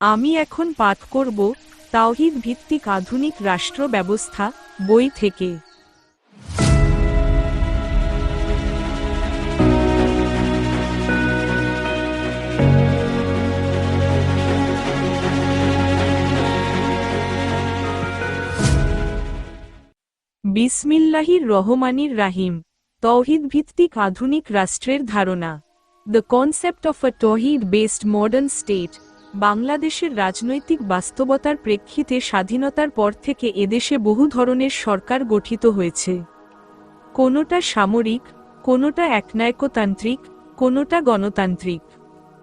আমি এখন পাঠ করব তাওহিদ ভিত্তিক আধুনিক রাষ্ট্র ব্যবস্থা, বই থেকে। বিসমিল্লাহির রহমানির রাহিম তৌহিদ ভিত্তিক আধুনিক রাষ্ট্রের ধারণা। দ্য কনসেপ্ট অফ আ তহিদ বেসড মডার্ন স্টেট বাংলাদেশের রাজনৈতিক বাস্তবতার প্রেক্ষিতে স্বাধীনতার পর থেকে এদেশে বহু ধরনের সরকার গঠিত হয়েছে। কোনোটা সামরিক, কোনোটা একনায়কতান্ত্রিক, কোনোটা গণতান্ত্রিক।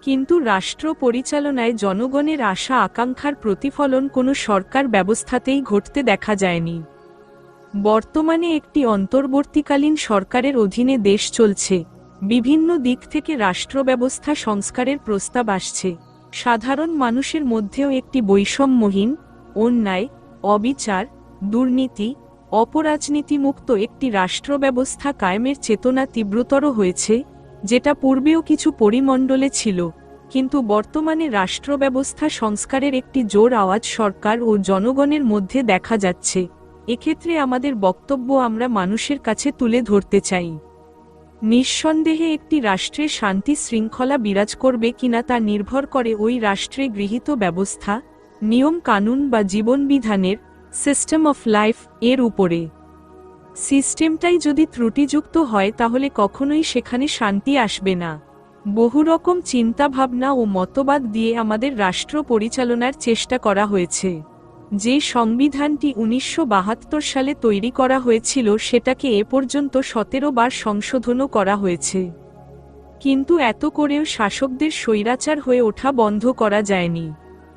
কিন্তু রাষ্ট্র পরিচালনায় জনগণের আশা আকাঙ্ক্ষার প্রতিফলন কোনো সরকার ব্যবস্থাতেই ঘটতে দেখা যায়নি। বর্তমানে একটি অন্তর্বর্তীকালীন সরকারের অধীনে দেশ চলছে। বিভিন্ন দিক থেকে রাষ্ট্র ব্যবস্থা সংস্কারের প্রস্তাব আসছে। সাধারণ মানুষের মধ্যেও একটি বৈষম্যহীন, অন্যায়, অবিচার, দুর্নীতি, অপরাজনীতিমুক্ত একটি রাষ্ট্র ব্যবস্থা কায়েমের চেতনা তীব্রতর হয়েছে, যেটা পূর্বেও কিছু পরিমণ্ডলে ছিল, কিন্তু বর্তমানে রাষ্ট্র ব্যবস্থা সংস্কারের একটি জোর আওয়াজ সরকার ও জনগণের মধ্যে দেখা যাচ্ছে। এক্ষেত্রে আমাদের বক্তব্য আমরা মানুষের কাছে তুলে ধরতে চাই। নিঃসন্দেহে একটি রাষ্ট্রে শান্তি শৃঙ্খলা বিরাজ করবে কিনা তা নির্ভর করে ওই রাষ্ট্রে গৃহীত ব্যবস্থা, নিয়ম কানুন বা জীবনবিধানের সিস্টেম অফ লাইফ এর উপরে। সিস্টেমটাই যদি ত্রুটিযুক্ত হয় তাহলে কখনোই সেখানে শান্তি আসবে না। বহু রকম চিন্তাভাবনা ও মতবাদ দিয়ে আমাদের রাষ্ট্র পরিচালনার চেষ্টা করা হয়েছে। যে সংবিধানটি উনিশশো বাহাত্তর সালে তৈরি করা হয়েছিল সেটাকে এ পর্যন্ত সতেরো বার সংশোধনও করা হয়েছে। কিন্তু এত করেও শাসকদের স্বৈরাচার হয়ে ওঠা বন্ধ করা যায়নি।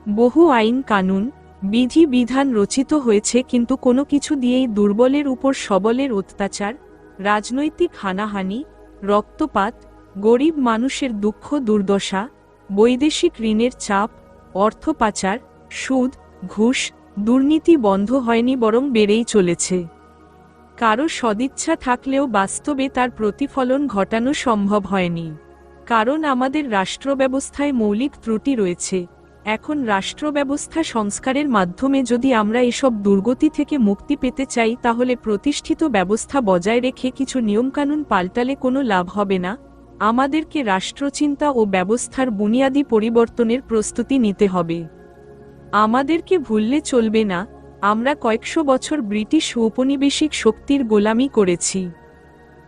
বহু আইন কানুন, বিধি বিধান রচিত হয়েছে কিন্তু কোনো কিছু দিয়েই দুর্বলের উপর সবলের অত্যাচার, রাজনৈতিক হানাহানি, রক্তপাত, গরিব মানুষের দুঃখ দুর্দশা, বৈদেশিক ঋণের চাপ, অর্থ পাচার, সুদ, ঘুষ দুর্নীতি বন্ধ হয়নি বরং বেড়েই চলেছে। কারও সদিচ্ছা থাকলেও বাস্তবে তার প্রতিফলন ঘটানো সম্ভব হয়নি। কারণ আমাদের রাষ্ট্র ব্যবস্থায় মৌলিক ত্রুটি রয়েছে। এখন রাষ্ট্রব্যবস্থা সংস্কারের মাধ্যমে যদি আমরা এসব দুর্গতি থেকে মুক্তি পেতে চাই, তাহলে প্রতিষ্ঠিত ব্যবস্থা বজায় রেখে কিছু নিয়মকানুন পাল্টালে কোনো লাভ হবে না। আমাদেরকে রাষ্ট্রচিন্তা ও ব্যবস্থার বুনিয়াদী পরিবর্তনের প্রস্তুতি নিতে হবে। আমাদেরকে ভুললে চলবে না, আমরা কয়েকশো বছর ব্রিটিশ ঔপনিবেশিক শক্তির গোলামি করেছি।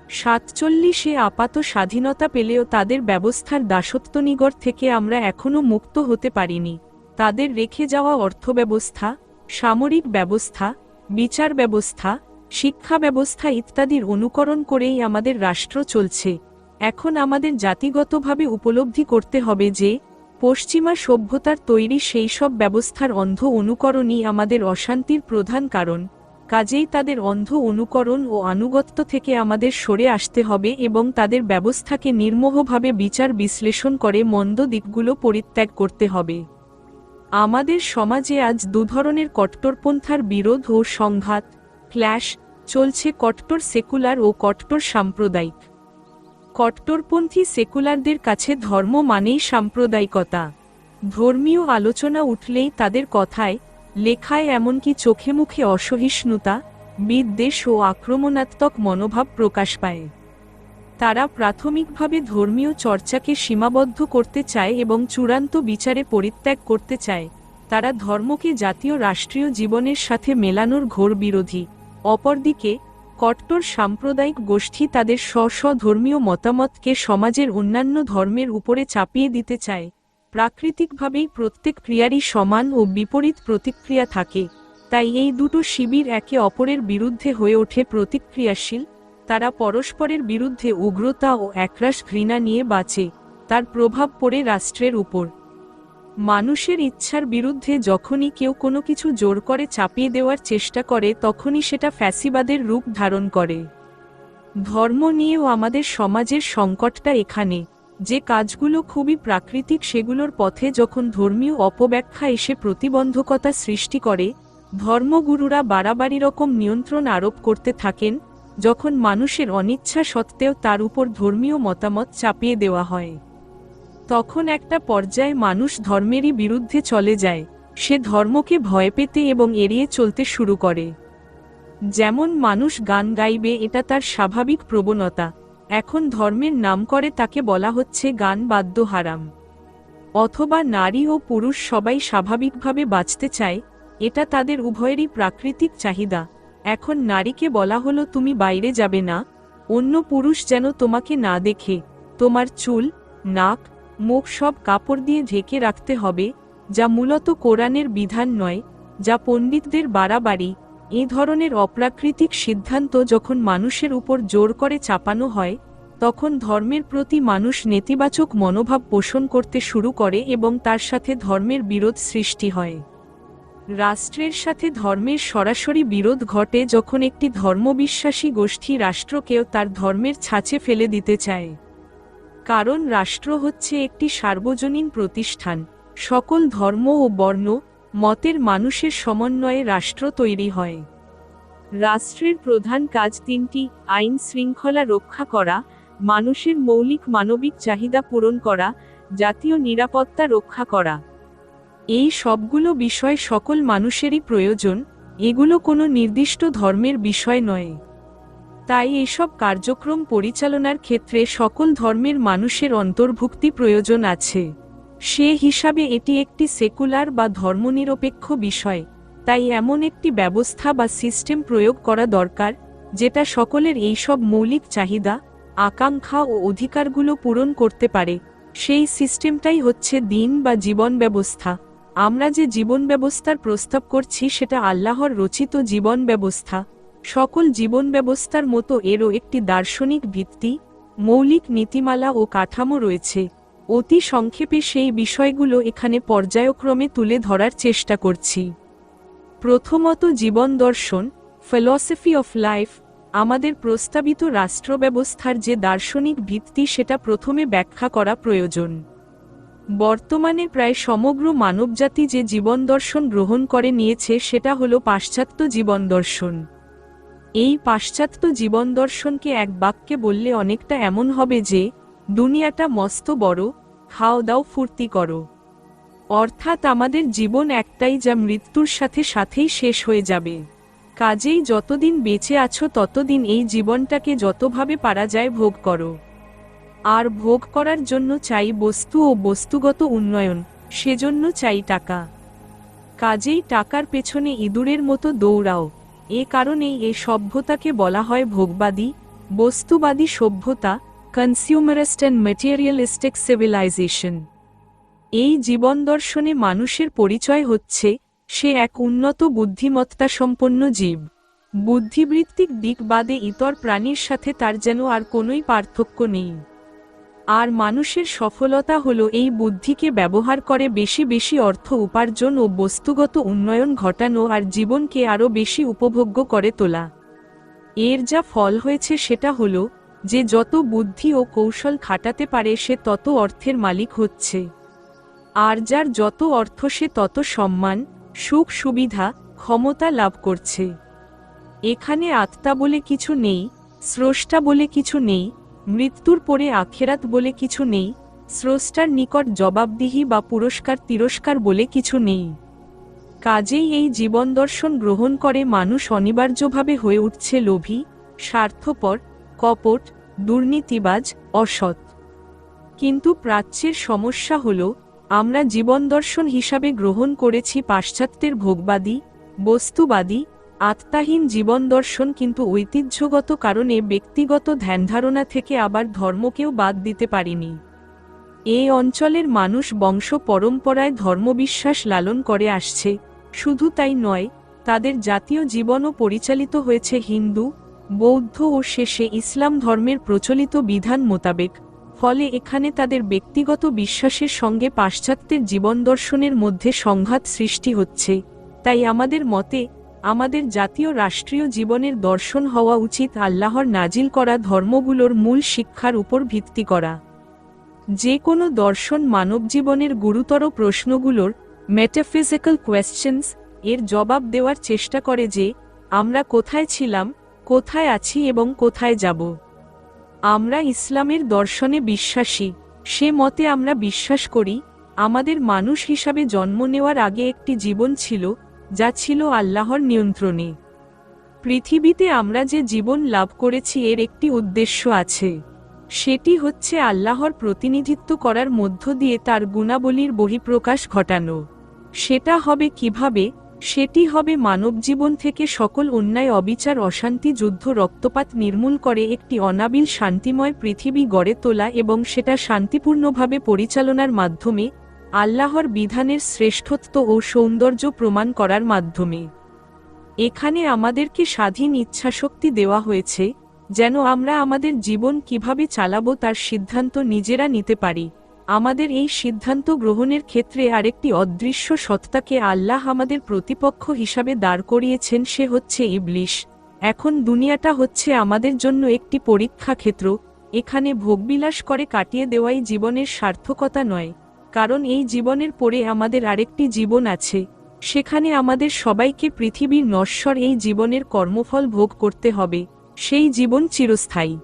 সাতচল্লিশে আপাত স্বাধীনতা পেলেও তাদের ব্যবস্থার দাসত্বনিগর থেকে আমরা এখনও মুক্ত হতে পারিনি। তাদের রেখে যাওয়া অর্থব্যবস্থা, সামরিক ব্যবস্থা, বিচার ব্যবস্থা, শিক্ষা ব্যবস্থা ইত্যাদির অনুকরণ করেই আমাদের রাষ্ট্র চলছে। এখন আমাদের জাতিগতভাবে উপলব্ধি করতে হবে যে পশ্চিমা সভ্যতার তৈরি সেই সব ব্যবস্থার অন্ধ অনুকরণই আমাদের অশান্তির প্রধান কারণ। কাজেই তাদের অন্ধ অনুকরণ ও আনুগত্য থেকে আমাদের সরে আসতে হবে এবং তাদের ব্যবস্থাকে নির্মোহভাবে বিচার বিশ্লেষণ করে মন্দ দিকগুলো পরিত্যাগ করতে হবে। আমাদের সমাজে আজ দুধরনের কট্টরপন্থার বিরোধ ও সংঘাত, ক্ল্যাশ, চলছে কট্টর সেকুলার ও কট্টর সাম্প্রদায়িক। কট্টরপন্থী সেকুলারদের কাছে ধর্ম মানেই সাম্প্রদায়িকতা। ধর্মীয় আলোচনা উঠলেই তাদের কথায়, লেখায় এমনকি চোখে মুখে অসহিষ্ণুতা বিদ্বেষ ও আক্রমণাত্মক মনোভাব প্রকাশ পায়। তারা প্রাথমিকভাবে ধর্মীয় চর্চাকে সীমাবদ্ধ করতে চায় এবং চূড়ান্ত বিচারে পরিত্যাগ করতে চায়। তারা ধর্মকে জাতীয় রাষ্ট্রীয় জীবনের সাথে মেলানোর ঘোর বিরোধী। অপরদিকে কট্টর সাম্প্রদায়িক গোষ্ঠী তাদের স্ব স্ব ধর্মীয় মতামতকে সমাজের অন্যান্য ধর্মের উপরে চাপিয়ে দিতে চায়। প্রাকৃতিকভাবেই প্রত্যেক ক্রিয়ারই সমান ও বিপরীত প্রতিক্রিয়া থাকে। তাই এই দুটো শিবির একে অপরের বিরুদ্ধে হয়ে ওঠে প্রতিক্রিয়াশীল, তারা পরস্পরের বিরুদ্ধে উগ্রতা ও একরাশ ঘৃণা নিয়ে বাঁচে, তার প্রভাব পড়ে রাষ্ট্রের উপর। মানুষের ইচ্ছার বিরুদ্ধে যখনই কেউ কোনো কিছু জোর করে চাপিয়ে দেওয়ার চেষ্টা করে, তখনই সেটা ফ্যাসিবাদের রূপ ধারণ করে। ধর্ম নিয়েও আমাদের সমাজের সংকটটা এখানে। যে কাজগুলো খুবই প্রাকৃতিক, সেগুলোর পথে যখন ধর্মীয় অপব্যাখ্যা এসে প্রতিবন্ধকতা সৃষ্টি করে, ধর্মগুরুরা বাড়াবাড়ি রকম নিয়ন্ত্রণ আরোপ করতে থাকেন, যখন মানুষের অনিচ্ছা সত্ত্বেও তার উপর ধর্মীয় মতামত চাপিয়ে দেওয়া হয়। তখন একটা পর্যায়ে মানুষ ধর্মেরই বিরুদ্ধে চলে যায়। সে ধর্মকে ভয় পেতে এবং এড়িয়ে চলতে শুরু করে। যেমন মানুষ গান গাইবে, এটা তার স্বাভাবিক প্রবণতা। এখন ধর্মের নাম করে তাকে বলা হচ্ছে গান বাদ্য হারাম অথবা নারী ও পুরুষ সবাই স্বাভাবিকভাবে বাঁচতে চায়, এটা তাদের উভয়েরই প্রাকৃতিক চাহিদা। এখন নারীকে বলা হলো, তুমি বাইরে যাবে না। অন্য পুরুষ যেন তোমাকে না দেখে। তোমার চুল, নাক মুখ সব কাপড় দিয়ে ঢেকে রাখতে হবে, যা মূলত কোরআনের বিধান নয়, যা পণ্ডিতদের বাড়াবাড়ি। এ ধরনের অপ্রাকৃতিক সিদ্ধান্ত যখন মানুষের উপর জোর করে চাপানো হয়, তখন ধর্মের প্রতি মানুষ নেতিবাচক মনোভাব পোষণ করতে শুরু করে এবং তার সাথে ধর্মের বিরোধ সৃষ্টি হয়। রাষ্ট্রের সাথে ধর্মের সরাসরি বিরোধ ঘটে যখন একটি ধর্মবিশ্বাসী গোষ্ঠী রাষ্ট্রকেও তার ধর্মের ছাঁচে ফেলে দিতে চায়। কারণ রাষ্ট্র হচ্ছে একটি সার্বজনীন প্রতিষ্ঠান, সকল ধর্ম ও বর্ণ, মতের মানুষের সমন্বয়ে রাষ্ট্র তৈরি হয়। রাষ্ট্রের প্রধান কাজ তিনটি, আইন শৃঙ্খলা রক্ষা করা, মানুষের মৌলিক মানবিক চাহিদা পূরণ করা, জাতীয় নিরাপত্তা রক্ষা করা। এই সবগুলো বিষয় সকল মানুষেরই প্রয়োজন, এগুলো কোনো নির্দিষ্ট ধর্মের বিষয় নয়। তাই এসব কার্যক্রম পরিচালনার ক্ষেত্রে সকল ধর্মের মানুষের অন্তর্ভুক্তি প্রয়োজন আছে। সে হিসাবে এটি একটি সেকুলার বা ধর্মনিরপেক্ষ বিষয়, তাই এমন একটি ব্যবস্থা বা সিস্টেম প্রয়োগ করা দরকার, যেটা সকলের এইসব মৌলিক চাহিদা, আকাঙ্ক্ষা ও অধিকারগুলো পূরণ করতে পারে। সেই সিস্টেমটাই হচ্ছে দিন বা জীবন ব্যবস্থা। আমরা যে জীবন ব্যবস্থার প্রস্তাব করছি সেটা আল্লাহর রচিত জীবন ব্যবস্থা। সকল জীবন ব্যবস্থার মতো এরও একটি দার্শনিক ভিত্তি, মৌলিক নীতিমালা ও কাঠামো রয়েছে। অতি সংক্ষেপে সেই বিষয়গুলো এখানে পর্যায়ক্রমে তুলে ধরার চেষ্টা করছি। প্রথমত জীবন দর্শন ফিলসফি অফ লাইফ আমাদের প্রস্তাবিত রাষ্ট্র ব্যবস্থার যে দার্শনিক ভিত্তি সেটা প্রথমে ব্যাখ্যা করা প্রয়োজন। বর্তমানে প্রায় সমগ্র মানবজাতি যে জীবন দর্শন গ্রহণ করে নিয়েছে সেটা হলো পাশ্চাত্য জীবন দর্শন। এই পাশ্চাত্য জীবন দর্শনকে এক বাক্যে বললে অনেকটা এমন হবে যে, দুনিয়াটা মস্ত বড়, খাও দাও ফুর্তি করো। অর্থাৎ আমাদের জীবন একটাই যা মৃত্যুর সাথে সাথেই শেষ হয়ে যাবে। কাজেই যতদিন বেঁচে আছো ততদিন এই জীবনটাকে যতভাবে পারা যায় ভোগ করো। আর ভোগ করার জন্য চাই বস্তু ও বস্তুগত উন্নয়ন, সেজন্য চাই টাকা। কাজেই টাকার পেছনে ইঁদুরের মতো দৌড়াও। এ কারণেই এ সভ্যতাকে বলা হয় ভোগবাদী, বস্তুবাদী সভ্যতা কনসিউমারিস্ট অ্যান্ড মেটেরিয়ালিস্টিক সিভিলাইজেশন এই জীবন দর্শনে মানুষের পরিচয় হচ্ছে, সে এক উন্নত বুদ্ধিমত্তা সম্পন্ন জীব। বুদ্ধিবৃত্তিক দিক বাদে ইতর প্রাণীর সাথে তার যেন আর কোনোই পার্থক্য নেই। আর মানুষের সফলতা হলো এই বুদ্ধিকে ব্যবহার করে বেশি বেশি অর্থ উপার্জন ও বস্তুগত উন্নয়ন ঘটানো আর জীবনকে আরও বেশি উপভোগ্য করে তোলা। এর যা ফল হয়েছে সেটা হলো, যে যত বুদ্ধি ও কৌশল খাটাতে পারে সে তত অর্থের মালিক হচ্ছে। আর যার যত অর্থ সে তত সম্মান, সুখ, সুবিধা, ক্ষমতা লাভ করছে। এখানে আত্মা বলে কিছু নেই, স্রষ্টা বলে কিছু নেই মৃত্যুর পরে আখেরাত বলে কিছু নেই, স্রষ্টার নিকট জবাবদিহি বা পুরস্কার, তিরস্কার বলে কিছু নেই। কাজেই এই জীবন দর্শন গ্রহণ করে মানুষ অনিবার্যভাবে হয়ে উঠছে লোভী, স্বার্থপর, কপট, দুর্নীতিবাজ, অসৎ। কিন্তু প্রাচ্যের সমস্যা হল, আমরা জীবন দর্শন হিসাবে গ্রহণ করেছি পাশ্চাত্যের ভোগবাদী, বস্তুবাদী আত্মাহীন জীবন দর্শন কিন্তু ঐতিহ্যগত কারণে ব্যক্তিগত ধ্যানধারণা থেকে আবার ধর্মকেও বাদ দিতে পারিনি। এই অঞ্চলের মানুষ বংশ পরম্পরায় ধর্মবিশ্বাস লালন করে আসছে, শুধু তাই নয়, তাদের জাতীয় জীবনও পরিচালিত হয়েছে হিন্দু, বৌদ্ধ ও শেষে ইসলাম ধর্মের প্রচলিত বিধান মোতাবেক, ফলে এখানে তাদের ব্যক্তিগত বিশ্বাসের সঙ্গে পাশ্চাত্যের জীবন দর্শনের মধ্যে সংঘাত সৃষ্টি হচ্ছে। তাই আমাদের মতে আমাদের জাতীয় রাষ্ট্রীয় জীবনের দর্শন হওয়া উচিত আল্লাহর নাজিল করা ধর্মগুলোর মূল শিক্ষার উপর ভিত্তি করা। যে কোনো দর্শন মানবজীবনের গুরুতর প্রশ্নগুলোর মেটাফিজিক্যাল কোয়েশ্চেন্স এর জবাব দেওয়ার চেষ্টা করে যে, আমরা কোথায় ছিলাম, কোথায় আছি এবং কোথায় যাব। আমরা ইসলামের দর্শনে বিশ্বাসী, সে মতে আমরা বিশ্বাস করি, আমাদের মানুষ হিসাবে জন্ম নেওয়ার আগে একটি জীবন ছিল যা ছিল আল্লাহর নিয়ন্ত্রণে। পৃথিবীতে আমরা যে জীবন লাভ করেছি এর একটি উদ্দেশ্য আছে। সেটি হচ্ছে আল্লাহর প্রতিনিধিত্ব করার মধ্য দিয়ে তার গুণাবলীর বহিঃপ্রকাশ ঘটানো। সেটা হবে কীভাবে? সেটি হবে মানবজীবন থেকে সকল অন্যায়, অবিচার, অশান্তি, যুদ্ধ, রক্তপাত নির্মূল করে একটি অনাবিল শান্তিময় পৃথিবী গড়ে তোলা এবং সেটা শান্তিপূর্ণভাবে পরিচালনার মাধ্যমে আল্লাহর বিধানের শ্রেষ্ঠত্ব ও সৌন্দর্য প্রমাণ করার মাধ্যমে। এখানে আমাদেরকে স্বাধীন ইচ্ছাশক্তি দেওয়া হয়েছে, যেন আমরা আমাদের জীবন কীভাবে চালাবো তার সিদ্ধান্ত নিজেরা নিতে পারি। আমাদের এই সিদ্ধান্ত গ্রহণের ক্ষেত্রে আরেকটি অদৃশ্য সত্তাকে আল্লাহ আমাদের প্রতিপক্ষ হিসাবে দাঁড় করিয়েছেন, সে হচ্ছে ইবলিশ এখন দুনিয়াটা হচ্ছে আমাদের জন্য একটি পরীক্ষা ক্ষেত্র এখানে ভোগবিলাস করে কাটিয়ে দেওয়াই জীবনের সার্থকতা নয়। কারণ এই জীবনের পরে আমাদের আরেকটি জীবন আছে। সেখানে আমাদের সবাইকে পৃথিবীর নশ্বর এই জীবনের কর্মফল ভোগ করতে হবে। সেই জীবন চিরস্থায়ী।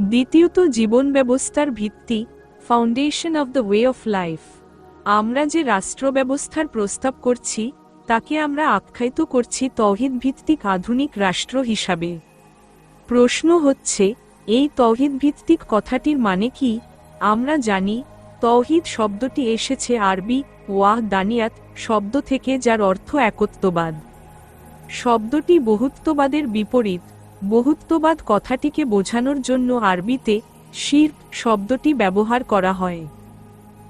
দ্বিতীয়ত জীবন ব্যবস্থার ভিত্তি foundation of the way of life আমরা যে রাষ্ট্র ব্যবস্থার প্রস্তাব করছি, তাকে আমরা আখ্যায়িত করছি তহিদ ভিত্তিক আধুনিক রাষ্ট্র হিসাবে। প্রশ্ন হচ্ছে, এই তহিদ ভিত্তিক কথাটির মানে কি? আমরা জানি তৌহিদ শব্দটি এসেছে আরবি ওয়াহ দানিয়াত শব্দ থেকে যার অর্থ একত্ববাদ। শব্দটি বহুত্ববাদের বিপরীত। বহুত্ববাদ কথাটিকে বোঝানোর জন্য আরবিতে শির শব্দটি ব্যবহার করা হয়।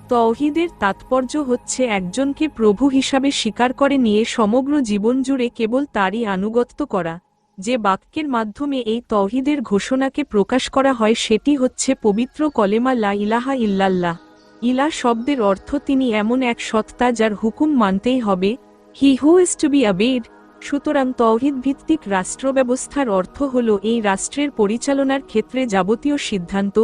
তৌহিদের তাৎপর্য হচ্ছে একজনকে প্রভু হিসাবে স্বীকার করে নিয়ে সমগ্র জীবন জুড়ে কেবল তারই আনুগত্য করা। যে বাক্যের মাধ্যমে এই তৌহিদের ঘোষণাকে প্রকাশ করা হয় সেটি হচ্ছে পবিত্র কলেমা লা ইলাহা ইল্লাল্লাহ। ইলা শব্দের অর্থ তিনি এমন এক সত্তা যার হুকুম মানতেই হবে, he who is to be obeyed সুতরাং তৌহিদ ভিত্তিক রাষ্ট্র ব্যবস্থার অর্থ হল এই রাষ্ট্রের পরিচালনার ক্ষেত্রে যাবতীয় সিদ্ধান্ত,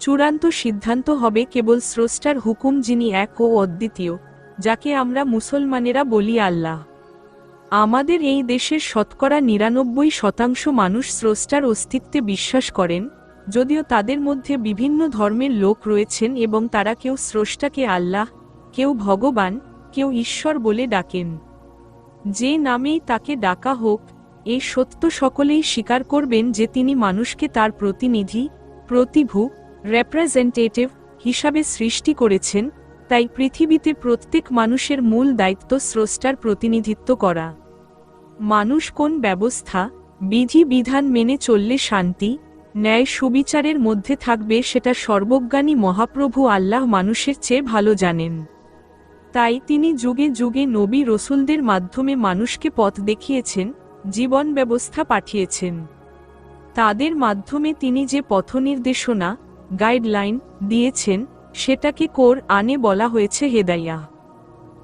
চূড়ান্ত সিদ্ধান্ত হবে কেবল স্রষ্টার হুকুম যিনি এক ও অদ্বিতীয়, যাকে আমরা মুসলমানেরা বলি আল্লাহ। আমাদের এই দেশের শতকরা নিরানব্বই শতাংশ মানুষ স্রষ্টার অস্তিত্বে বিশ্বাস করেন যদিও তাদের মধ্যে বিভিন্ন ধর্মের লোক রয়েছেন এবং তারা কেউ স্রষ্টাকে আল্লাহ, কেউ ভগবান, কেউ ঈশ্বর বলে ডাকেন। যে নামেই তাকে ডাকা হোক এই সত্য সকলেই স্বীকার করবেন যে তিনি মানুষকে তার প্রতিনিধি, প্রতিভু রেপ্রেজেন্টেটিভ হিসাবে সৃষ্টি করেছেন, তাই পৃথিবীতে প্রত্যেক মানুষের মূল দায়িত্ব স্রষ্টার প্রতিনিধিত্ব করা। মানুষ কোন ব্যবস্থা, বিধি বিধান মেনে চললে শান্তি ন্যায় সুবিচারের মধ্যে থাকবে সেটা সর্বজ্ঞানী মহাপ্রভু আল্লাহ মানুষের চেয়ে ভালো জানেন। তাই তিনি যুগে যুগে নবী রসুলদের মাধ্যমে মানুষকে পথ দেখিয়েছেন, জীবন ব্যবস্থা পাঠিয়েছেন। তাদের মাধ্যমে তিনি যে পথনির্দেশনা, গাইডলাইন দিয়েছেন, সেটাকে কোর আনে বলা হয়েছে হেদাইয়া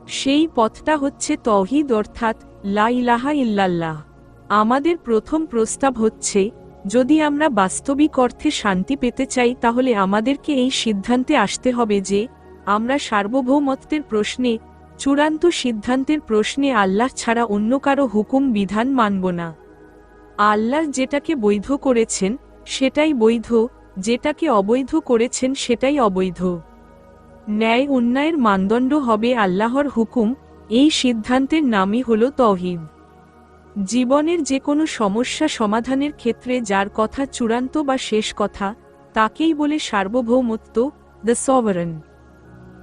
সেই পথটা হচ্ছে তহিদ অর্থাৎ লা ইলাহা ইল্লাল্লাহ। আমাদের প্রথম প্রস্তাব হচ্ছে যদি আমরা বাস্তবিক অর্থে শান্তি পেতে চাই, তাহলে আমাদেরকে এই সিদ্ধান্তে আসতে হবে যে, আমরা সার্বভৌমত্বের প্রশ্নে, চূড়ান্ত সিদ্ধান্তের প্রশ্নে আল্লাহ ছাড়া অন্য কারও হুকুম বিধান মানব না। আল্লাহ যেটাকে বৈধ করেছেন, সেটাই বৈধ, যেটাকে অবৈধ করেছেন, সেটাই অবৈধ। ন্যায় অন্যায়ের মানদণ্ড হবে আল্লাহর হুকুম, এই সিদ্ধান্তের নামই হল তহিদ জীবনের যে কোনো সমস্যা সমাধানের ক্ষেত্রে যার কথা চূড়ান্ত বা শেষ কথা, তাকেই বলে সার্বভৌমত্ব দ্য সভারেন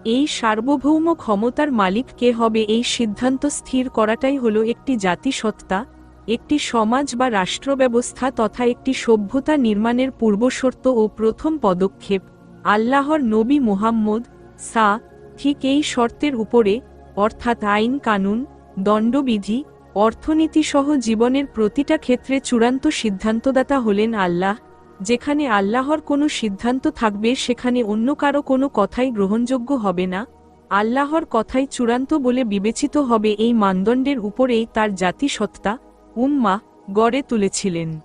এই সার্বভৌম ক্ষমতার মালিক কে হবে এই সিদ্ধান্ত স্থির করাটাই হল একটি জাতিসত্তা, একটি সমাজ বা রাষ্ট্র ব্যবস্থা তথা একটি সভ্যতা নির্মাণের পূর্বশর্ত ও প্রথম পদক্ষেপ। আল্লাহর নবী মুহাম্মদ, সা, ঠিক এই শর্তের উপরে, অর্থাৎ আইন কানুন, দণ্ডবিধি অর্থনীতি সহ জীবনের প্রতিটা ক্ষেত্রে চূড়ান্ত সিদ্ধান্তদাতা হলেন আল্লাহ। যেখানে আল্লাহর কোনো সিদ্ধান্ত থাকবে, সেখানে অন্য কারও কোনো কথাই গ্রহণযোগ্য হবে না। আল্লাহর কথাই চূড়ান্ত বলে বিবেচিত হবে এই মানদণ্ডের উপরেই তার জাতিসত্তা উম্মা গড়ে তুলেছিলেন।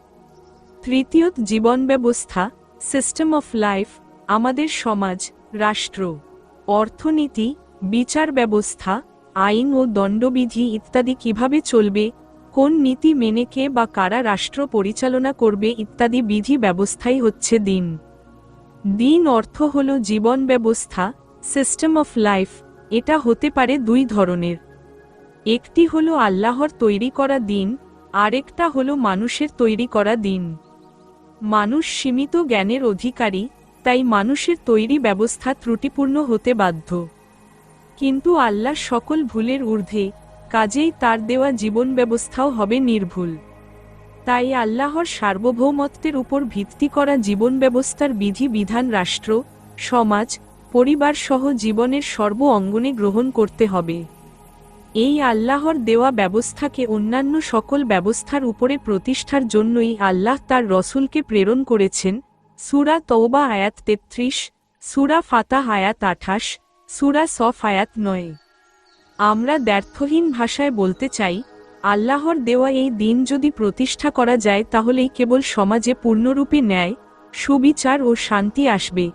তৃতীয়ত, জীবন ব্যবস্থা সিস্টেম অফ লাইফ আমাদের সমাজ, রাষ্ট্র, অর্থনীতি, বিচার ব্যবস্থা আইন ও দণ্ডবিধি ইত্যাদি কীভাবে চলবে, কোন নীতি মেনে কে বা কারা রাষ্ট্র পরিচালনা করবে ইত্যাদি বিধি ব্যবস্থাই হচ্ছে দিন। দিন অর্থ হল জীবন ব্যবস্থা সিস্টেম অফ লাইফ এটা হতে পারে দুই ধরনের। একটি হলো আল্লাহর তৈরি করা দিন, আরেকটা হলো মানুষের তৈরি করা দিন। মানুষ সীমিত জ্ঞানের অধিকারী, তাই মানুষের তৈরি ব্যবস্থা ত্রুটিপূর্ণ হতে বাধ্য। কিন্তু আল্লাহ সকল ভুলের ঊর্ধ্বে, কাজেই তার দেওয়া জীবন ব্যবস্থাও হবে নির্ভুল। তাই আল্লাহর সার্বভৌমত্বের উপর ভিত্তি করা জীবন ব্যবস্থার বিধি, বিধান, রাষ্ট্র, সমাজ পরিবার সহ জীবনের সর্ব অঙ্গনে গ্রহণ করতে হবে। এই আল্লাহর দেওয়া ব্যবস্থাকে অন্যান্য সকল ব্যবস্থার উপরে প্রতিষ্ঠার জন্যই আল্লাহ তার রসুলকে প্রেরণ করেছেন। সুরা তৌবা আয়াত তেত্রিশ, সুরা ফাতাহ আয়াত আঠাশ সুরা সফ আয়াত নয়। আমরা দ্ব্যর্থহীন ভাষায় বলতে চাই, আল্লাহর দেওয়া এই দিন যদি প্রতিষ্ঠা করা যায় তাহলেই কেবল সমাজে পূর্ণরূপে ন্যায়, সুবিচার ও শান্তি আসবে।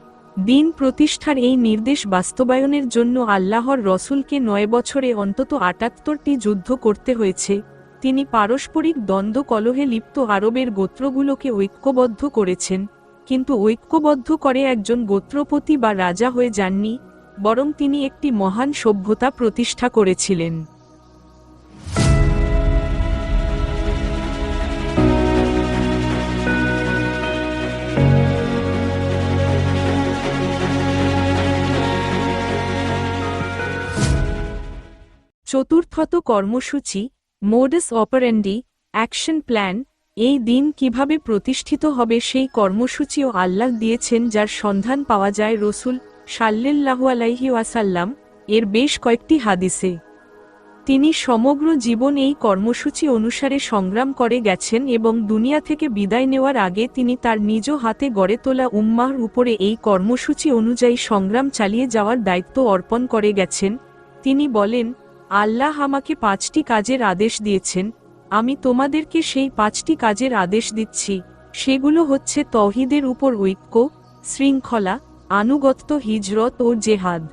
দিন প্রতিষ্ঠার এই নির্দেশ বাস্তবায়নের জন্য আল্লাহর রসুলকে নয় বছরে অন্তত আটাত্তরটি যুদ্ধ করতে হয়েছে। তিনি পারস্পরিক দ্বন্দ্ব কলহে লিপ্ত আরবের গোত্রগুলোকে ঐক্যবদ্ধ করেছেন, কিন্তু ঐক্যবদ্ধ করে একজন গোত্রপতি বা রাজা হয়ে যাননি বরং তিনি একটি মহান সভ্যতা প্রতিষ্ঠা করেছিলেন। চতুর্থত কর্মসূচি মোডাস অপারেন্ডি অ্যাকশন প্ল্যান এই দিন কীভাবে প্রতিষ্ঠিত হবে সেই কর্মসূচিও আল্লাহ দিয়েছেন যার সন্ধান পাওয়া যায় রসুল সাল্লাল্লাহু আলাইহি ওয়াসাল্লাম, এর বেশ কয়েকটি হাদিসে। তিনি সমগ্র জীবন এই কর্মসূচি অনুসারে সংগ্রাম করে গেছেন এবং দুনিয়া থেকে বিদায় নেওয়ার আগে তিনি তার নিজ হাতে গড়ে তোলা উম্মাহর উপরে এই কর্মসূচি অনুযায়ী সংগ্রাম চালিয়ে যাওয়ার দায়িত্ব অর্পণ করে গেছেন। তিনি বলেন, আল্লাহ আমাকে পাঁচটি কাজের আদেশ দিয়েছেন। আমি তোমাদেরকে সেই পাঁচটি কাজের আদেশ দিচ্ছি। সেগুলো হচ্ছে তহিদের উপর ঐক্য, শৃঙ্খলা আনুগত্য হিজরত ও জেহাদ।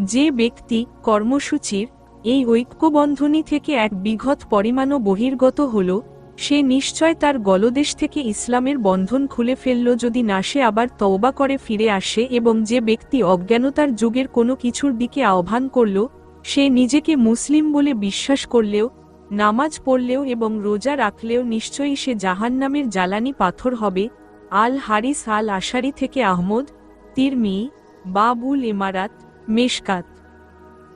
যে ব্যক্তি কর্মসূচির এই ঐক্যবন্ধনী থেকে এক বিঘত পরিমাণও বহির্গত হল, সে নিশ্চয় তার গলদেশ থেকে ইসলামের বন্ধন খুলে ফেলল যদি না সে আবার তওবা করে ফিরে আসে এবং যে ব্যক্তি অজ্ঞানতার যুগের কোনো কিছুর দিকে আহ্বান করল, সে নিজেকে মুসলিম বলে বিশ্বাস করলেও, নামাজ পড়লেও এবং রোজা রাখলেও নিশ্চয়ই সে জাহান্নামের জ্বালানি পাথর হবে, আল হারিস আল আশারি থেকে আহমদ তিরমি, বাবুল ইমারাত, মেশকাত।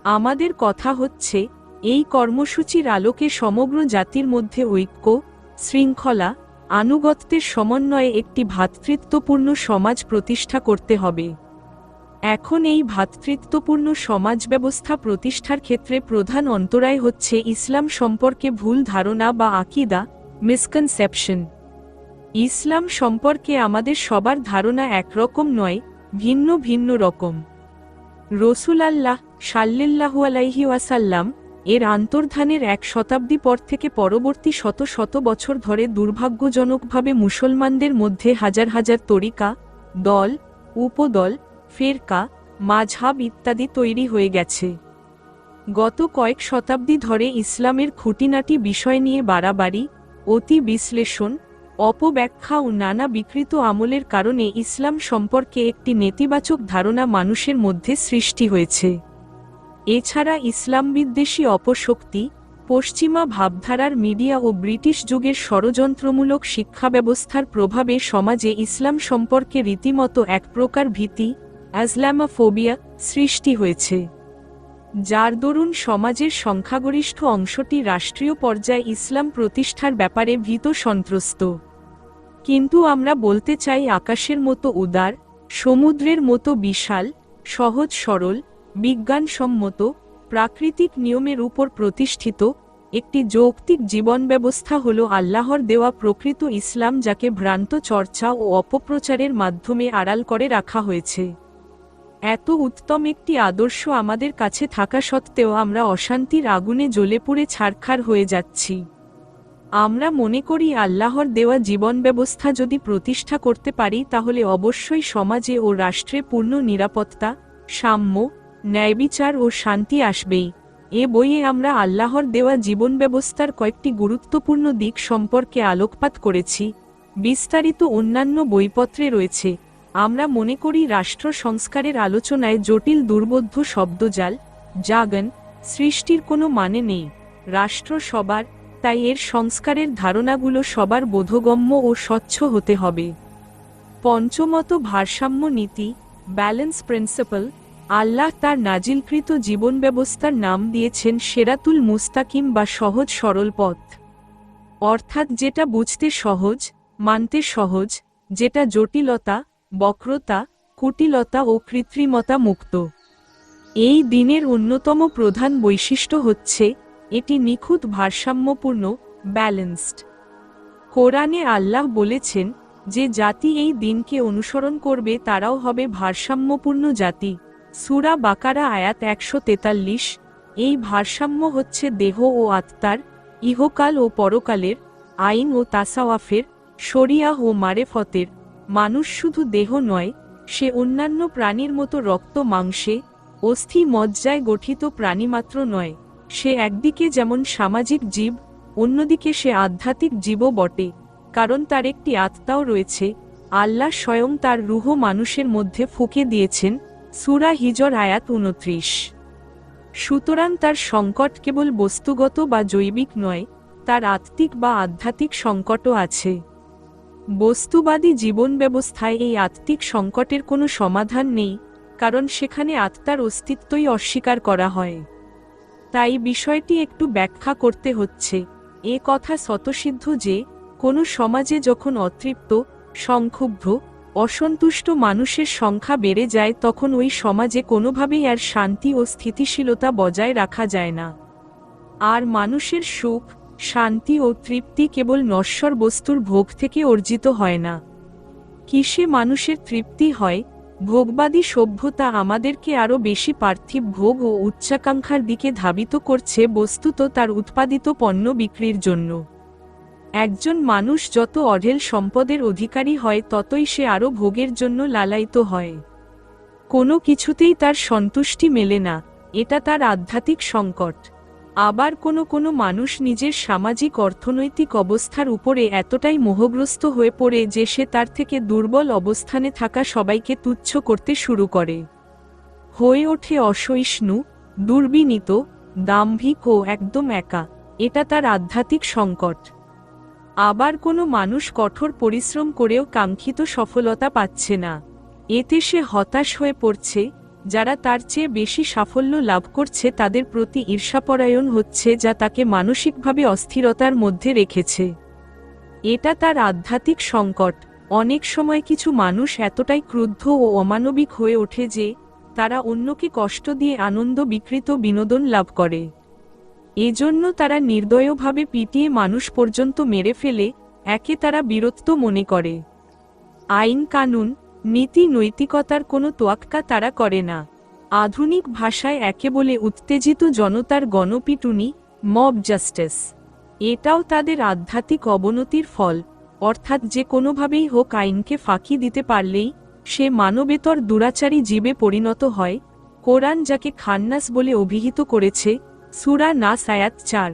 আমাদের কথা হচ্ছে, এই কর্মসূচির আলোকে সমগ্র জাতির মধ্যে ঐক্য, শৃঙ্খলা, আনুগত্যের সমন্বয়ে একটি ভ্রাতৃত্বপূর্ণ সমাজ প্রতিষ্ঠা করতে হবে। এখন এই ভ্রাতৃত্বপূর্ণ সমাজ ব্যবস্থা প্রতিষ্ঠার ক্ষেত্রে প্রধান অন্তরায় হচ্ছে ইসলাম সম্পর্কে ভুল ধারণা বা আকিদা মিসকনসেপশন ইসলাম সম্পর্কে আমাদের সবার ধারণা একরকম নয় ভিন্ন ভিন্ন রকম। রসুল আল্লাহ সাল্লিল্লাহু আলাইহি ওয়াসাল্লাম এর আন্তর্ধানের এক শতাব্দী পর থেকে পরবর্তী শত শত বছর ধরে দুর্ভাগ্যজনকভাবে মুসলমানদের মধ্যে হাজার হাজার তরিকা, দল, উপদল, ফেরকা, মাঝহাব ইত্যাদি তৈরি হয়ে গেছে। গত কয়েক শতাব্দী ধরে ইসলামের খুঁটিনাটি বিষয় নিয়ে বাড়াবাড়ি, অতি বিশ্লেষণ অপব্যাখ্যা ও নানা বিকৃত আমলের কারণে ইসলাম সম্পর্কে একটি নেতিবাচক ধারণা মানুষের মধ্যে সৃষ্টি হয়েছে। এছাড়া ইসলাম বিদ্বেষী অপশক্তি, পশ্চিমা ভাবধারার মিডিয়া ও ব্রিটিশ যুগের ষড়যন্ত্রমূলক শিক্ষা ব্যবস্থার প্রভাবে সমাজে ইসলাম সম্পর্কে রীতিমতো এক প্রকার ভীতি অ্যাজলামাফোবিয়া সৃষ্টি হয়েছে। যার দরুন সমাজের সংখ্যাগরিষ্ঠ অংশটি রাষ্ট্রীয় পর্যায়ে ইসলাম প্রতিষ্ঠার ব্যাপারে ভীত সন্ত্রস্ত। কিন্তু আমরা বলতে চাই আকাশের মতো উদার, সমুদ্রের মতো বিশাল, সহজ সরল, বিজ্ঞানসম্মত, প্রাকৃতিক নিয়মের উপর প্রতিষ্ঠিত, একটি যৌক্তিক জীবন ব্যবস্থা হল আল্লাহর দেওয়া প্রকৃত ইসলাম যাকে ভ্রান্ত চর্চা ও অপপ্রচারের মাধ্যমে আড়াল করে রাখা হয়েছে। এত উত্তম একটি আদর্শ আমাদের কাছে থাকা সত্ত্বেও আমরা অশান্তির আগুনে জ্বলে পুড়ে ছারখার হয়ে যাচ্ছি। আমরা মনে করি আল্লাহর দেওয়া জীবন ব্যবস্থা যদি প্রতিষ্ঠা করতে পারি তাহলে অবশ্যই সমাজে ও রাষ্ট্রে পূর্ণ নিরাপত্তা, সাম্য, ন্যায়বিচার ও শান্তি আসবেই। এ বইয়ে আমরা আল্লাহর দেওয়া জীবন ব্যবস্থার কয়েকটি গুরুত্বপূর্ণ দিক সম্পর্কে আলোকপাত করেছি। বিস্তারিত অন্যান্য বইপত্রে রয়েছে। আমরা মনে করি রাষ্ট্র সংস্কারের আলোচনায় জটিল দুর্বোধ্য শব্দজাল, জাগন, সৃষ্টির কোনো মানে নেই। রাষ্ট্র সবার তাই এর সংস্কারের ধারণাগুলো সবার বোধগম্য ও স্বচ্ছ হতে হবে। পঞ্চমত ভারসাম্য নীতি ব্যালেন্স প্রিন্সিপাল আল্লাহ তার নাজিলকৃত জীবন ব্যবস্থার নাম দিয়েছেন সেরাতুল মুস্তাকিম বা সহজ সরল পথ। অর্থাৎ যেটা বুঝতে সহজ, মানতে সহজ, যেটা জটিলতা, বক্রতা, কুটিলতা ও কৃত্রিমতা মুক্ত। এই দিনের অন্যতম প্রধান বৈশিষ্ট্য হচ্ছে এটি নিখুঁত ভারসাম্যপূর্ণ ব্যালেন্সড কোরআনে আল্লাহ বলেছেন, যে জাতি এই দিনকে অনুসরণ করবে তারাও হবে ভারসাম্যপূর্ণ জাতি। সুরা বাকারা আয়াত একশো তেতাল্লিশ, এই ভারসাম্য হচ্ছে দেহ ও আত্মার, ইহকাল ও পরকালের, আইন ও তাসাওয়াফের, শরিয়া ও মারেফতের। মানুষ শুধু দেহ নয়, সে অন্যান্য প্রাণীর মতো রক্ত মাংসে, অস্থি মজ্জায় গঠিত প্রাণীমাত্র নয়। সে একদিকে যেমন সামাজিক জীব, অন্যদিকে সে আধ্যাত্মিক জীবও বটে, কারণ তার একটি আত্মাও রয়েছে, আল্লাহ স্বয়ং তার রুহ মানুষের মধ্যে ফুঁকে দিয়েছেন, সুরা হিজর আয়াত উনত্রিশ সুতরাং তার সংকট কেবল বস্তুগত বা জৈবিক নয়, তার আত্মিক বা আধ্যাত্মিক সংকটও আছে। বস্তুবাদী জীবন ব্যবস্থায় এই আত্মিক সংকটের কোনো সমাধান নেই, কারণ সেখানে আত্মার অস্তিত্বই অস্বীকার করা হয়। তাই বিষয়টি একটু ব্যাখ্যা করতে হচ্ছে। এ কথা স্বতসিদ্ধ যে, কোনো সমাজে যখন অতৃপ্ত, সংক্ষুব্ধ, অসন্তুষ্ট মানুষের সংখ্যা বেড়ে যায় তখন ওই সমাজে কোনোভাবেই আর শান্তি ও স্থিতিশীলতা বজায় রাখা যায় না। আর মানুষের সুখ, শান্তি ও তৃপ্তি কেবল নশ্বর বস্তুর ভোগ থেকে অর্জিত হয় না। কিসে মানুষের তৃপ্তি হয় ভোগবাদী সভ্যতা আমাদেরকে আরও বেশি পার্থিব ভোগ ও উচ্চাকাঙ্ক্ষার দিকে ধাবিত করছে বস্তুত তার উৎপাদিত পণ্য বিক্রির জন্য। একজন মানুষ যত অঢেল সম্পদের অধিকারী হয় ততই সে আরও ভোগের জন্য লালায়িত হয়। কোনো কিছুতেই তার সন্তুষ্টি মেলে না, এটা তার আধ্যাত্মিক সংকট। আবার কোনো কোনো মানুষ নিজের সামাজিক অর্থনৈতিক অবস্থার উপরে এতটাই মোহগ্রস্ত হয়ে পড়ে যে সে তার থেকে দুর্বল অবস্থানে থাকা সবাইকে তুচ্ছ করতে শুরু করে। হয়ে ওঠে অসহিষ্ণু, দুর্বিনীত, দাম্ভিক ও একদম একা, এটা তার আধ্যাত্মিক সংকট। আবার কোনো মানুষ কঠোর পরিশ্রম করেও কাঙ্ক্ষিত সফলতা পাচ্ছে না। এতে সে হতাশ হয়ে পড়ছে যারা তার চেয়ে বেশি সাফল্য লাভ করছে তাদের প্রতি ঈর্ষাপরায়ণ হচ্ছে যা তাকে মানসিকভাবে অস্থিরতার মধ্যে রেখেছে। এটা তার আধ্যাত্মিক সংকট। অনেক সময় কিছু মানুষ এতটাই ক্রুদ্ধ ও অমানবিক হয়ে ওঠে যে, তারা অন্যকে কষ্ট দিয়ে আনন্দ বিকৃত বিনোদন লাভ করে। এজন্য তারা নির্দয়ভাবে পিটিয়ে মানুষ পর্যন্ত মেরে ফেলে, একে তারা বীরত্ব মনে করে। আইন কানুন নীতি নৈতিকতার কোনো তোয়াক্কা তারা করে না। আধুনিক ভাষায় একে বলে উত্তেজিত জনতার গণপিটুনি মব জাস্টিস এটাও তাদের আধ্যাত্মিক অবনতির ফল, অর্থাৎ যে কোনোভাবেই হোক আইনকে ফাঁকি দিতে পারলেই সে মানবেতর দুরাচারী জীবে পরিণত হয়। কোরআন যাকে খান্নাস বলে অভিহিত করেছে, সুরা নাস আয়াত চার।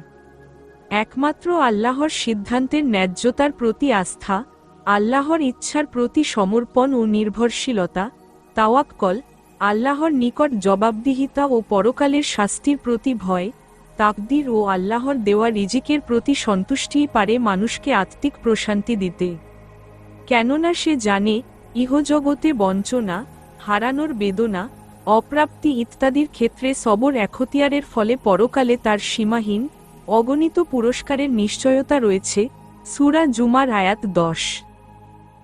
একমাত্র আল্লাহর সিদ্ধান্তের ন্যায্যতার প্রতি আস্থা আল্লাহর ইচ্ছার প্রতি সমর্পণ ও নির্ভরশীলতা, তাওয়াক্কল, আল্লাহর নিকট জবাবদিহিতা ও পরকালের শাস্তির প্রতি ভয়, তাকদির ও আল্লাহর দেওয়া রিজিকের প্রতি সন্তুষ্টিই পারে মানুষকে আত্মিক প্রশান্তি দিতে। কেননা সে জানে, ইহজগতে বঞ্চনা, হারানোর বেদনা, অপ্রাপ্তি ইত্যাদির ক্ষেত্রে সবর এখতিয়ারের ফলে পরকালে তার সীমাহীন, অগণিত পুরস্কারের নিশ্চয়তা রয়েছে, সুরা জুমার আয়াত দশ।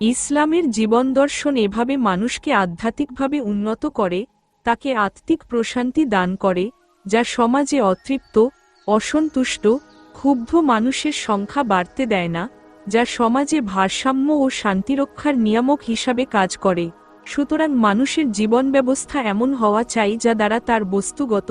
ইসলামের জীবন দর্শন এভাবে মানুষকে আধ্যাত্মিকভাবে উন্নত করে, তাকে আত্মিক প্রশান্তি দান করে, যা সমাজে অতৃপ্ত, অসন্তুষ্ট, ক্ষুব্ধ মানুষের সংখ্যা বাড়তে দেয় না, যা সমাজে ভারসাম্য ও শান্তিরক্ষার নিয়ামক হিসাবে কাজ করে। সুতরাং মানুষের জীবন ব্যবস্থা এমন হওয়া চাই যা দ্বারা তার বস্তুগত,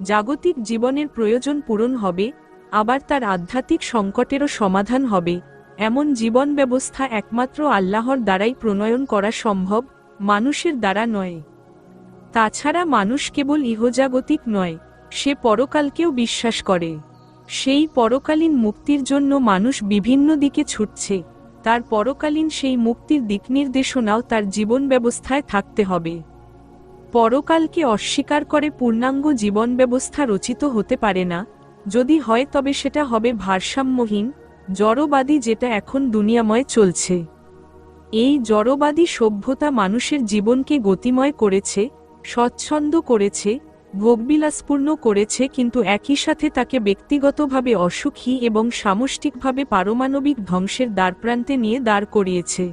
জাগতিক জীবনের প্রয়োজন পূরণ হবে, আবার তার আধ্যাত্মিক সংকটেরও সমাধান হবে। এমন জীবন ব্যবস্থা একমাত্র আল্লাহর দ্বারাই প্রণয়ন করা সম্ভব, মানুষের দ্বারা নয়। তাছাড়া মানুষ কেবল ইহজাগতিক নয়, সে পরকালকেও বিশ্বাস করে। সেই পরকালীন মুক্তির জন্য মানুষ বিভিন্ন দিকে ছুটছে, তার পরকালীন সেই মুক্তির দিকনির্দেশনাও তার জীবন ব্যবস্থায় থাকতে হবে। পরকালকে অস্বীকার করে পূর্ণাঙ্গ জীবন ব্যবস্থা রচিত হতে পারে না, যদি হয় তবে সেটা হবে ভারসাম্যহীন জড়বাদী যেটা এখন দুনিয়াময় চলছে। এই জড়বাদী সভ্যতা মানুষের জীবনকে গতিময় করেছে, স্বচ্ছন্দ করেছে, ভোগবিলাসপূর্ণ করেছে কিন্তু একই সাথে তাকে ব্যক্তিগতভাবে অসুখী এবং সামষ্টিকভাবে পারমাণবিক ধ্বংসের দ্বারপ্রান্তে নিয়ে দাঁড় করিয়েছে।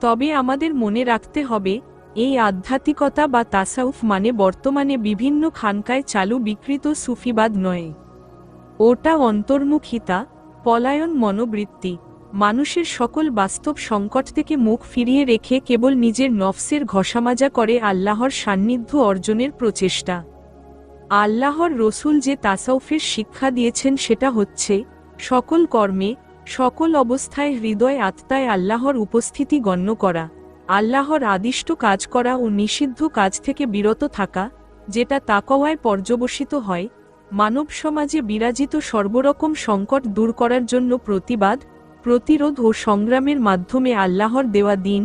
তবে আমাদের মনে রাখতে হবে, এই আধ্যাত্মিকতা বা তাসাউফ মানে বর্তমানে বিভিন্ন খানকায় চালু বিকৃত সুফিবাদ নয়। ওটা অন্তর্মুখিতা পলায়ন মনোবৃত্তি, মানুষের সকল বাস্তব সংকট থেকে মুখ ফিরিয়ে রেখে কেবল নিজের নফসের ঘষামাজা করে আল্লাহর সান্নিধ্য অর্জনের প্রচেষ্টা। আল্লাহর রসুল যে তাসাউফের শিক্ষা দিয়েছেন সেটা হচ্ছে, সকল কর্মে, সকল অবস্থায় হৃদয় আত্মায় আল্লাহর উপস্থিতি গণ্য করা, আল্লাহর আদিষ্ট কাজ করা ও নিষিদ্ধ কাজ থেকে বিরত থাকা, যেটা তাকওয়ায় পর্যবসিত হয় মানব সমাজে বিরাজিত সর্বরকম সংকট দূর করার জন্য প্রতিবাদ, প্রতিরোধ ও সংগ্রামের মাধ্যমে আল্লাহর দেওয়া দিন,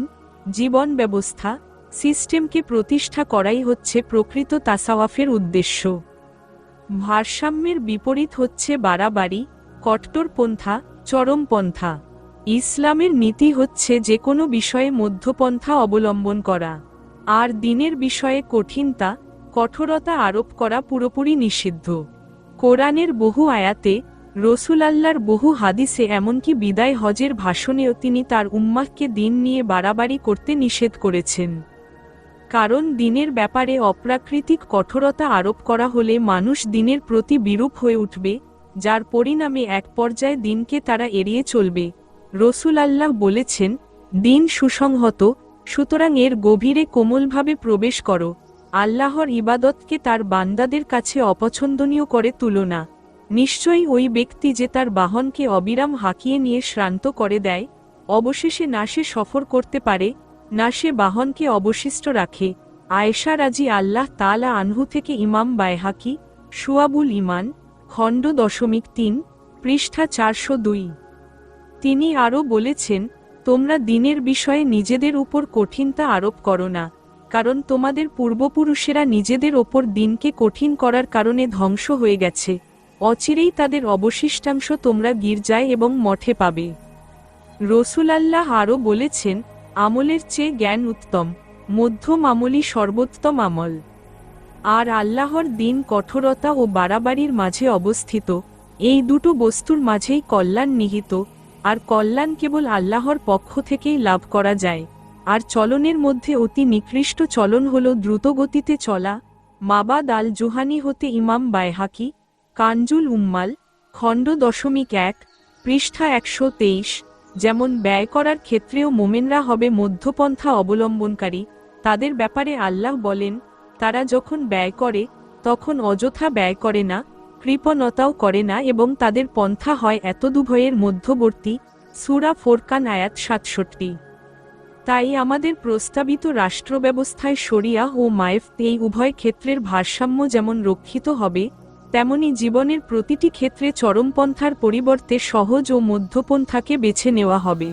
জীবন ব্যবস্থা, সিস্টেমকে প্রতিষ্ঠা করাই হচ্ছে প্রকৃত তাসাওয়াফের উদ্দেশ্য। ভারসাম্যের বিপরীত হচ্ছে বাড়াবাড়ি কট্টরপন্থা চরমপন্থা ইসলামের নীতি হচ্ছে যে কোনো বিষয়ে মধ্যপন্থা অবলম্বন করা। আর দিনের বিষয়ে কঠিনতা কঠোরতা আরোপ করা পুরোপুরি নিষিদ্ধ। কোরআনের বহু আয়াতে রসুল আল্লাহর বহু হাদিসে এমনকি বিদায় হজের ভাষণেও তিনি তার উম্মাহকে দিন নিয়ে বাড়াবাড়ি করতে নিষেধ করেছেন। কারণ দিনের ব্যাপারে অপ্রাকৃতিক কঠোরতা আরোপ করা হলে মানুষ দিনের প্রতি বিরূপ হয়ে উঠবে, যার পরিণামে এক পর্যায়ে দিনকে তারা এড়িয়ে চলবে। রসুল আল্লাহ বলেছেন, দিন সুসংহত, সুতরাং এর গভীরে কোমলভাবে প্রবেশ করো। আল্লাহর ইবাদতকে তার বান্দাদের কাছে অপছন্দনীয় করে তুলনা। নিশ্চয়ই ওই ব্যক্তি যে তার বাহনকে অবিরাম হাঁকিয়ে নিয়ে শ্রান্ত করে দেয়, অবশেষে না সে সফর করতে পারে, না সে বাহনকে অবশিষ্ট রাখে। আয়েশা রাজি আল্লাহ তালা আনহু থেকে ইমাম বায়হাকি সুয়াবুল ইমান খণ্ড দশমিক তিন, পৃষ্ঠা চারশো দুই। তিনি আরও বলেছেন, তোমরা দিনের বিষয়ে নিজেদের উপর কঠিনতা আরোপ করো না। কারণ তোমাদের পূর্বপুরুষেরা নিজেদের ওপর দিনকে কঠিন করার কারণে ধ্বংস হয়ে গেছে। অচিরেই তাদের অবশিষ্টাংশ তোমরা গির্জায় এবং মঠে পাবে। রসুলাল্লাহ আরও বলেছেন, আমলের চেয়ে জ্ঞান উত্তম, মধ্যম আমলই সর্বোত্তম আমল। আর আল্লাহর দিন কঠোরতা ও বাড়াবাড়ির মাঝে অবস্থিত, এই দুটো বস্তুর মাঝেই কল্যাণ নিহিত, আর কল্যাণ কেবল আল্লাহর পক্ষ থেকেই লাভ করা যায়। আর চলনের মধ্যে অতি নিকৃষ্ট চলন হল দ্রুতগতিতে চলা। মাবাদ আল জোহানি হতে ইমাম বায়হাকি কাঞ্জুল উম্মাল, খণ্ড দশমিক এক, পৃষ্ঠা একশো তেইশ, যেমন ব্যয় করার ক্ষেত্রেও মোমেনরা হবে মধ্যপন্থা অবলম্বনকারী। তাদের ব্যাপারে আল্লাহ বলেন, তারা যখন ব্যয় করে, তখন অযথা ব্যয় করে না, কৃপণতাও করে না এবং তাদের পন্থা হয় এতদুভয়ের মধ্যবর্তী। সুরা ফোরকান আয়াত সাতষট্টি। তাই আমাদের প্রস্তাবিত রাষ্ট্র ব্যবস্থায় শরিয়া ও মায়েফ এই উভয় ক্ষেত্রের ভারসাম্য যেমন রক্ষিত হবে, তেমনি জীবনের প্রতিটি ক্ষেত্রে চরমপন্থার পরিবর্তে সহজ ও মধ্যপন্থাকে বেছে নেওয়া হবে।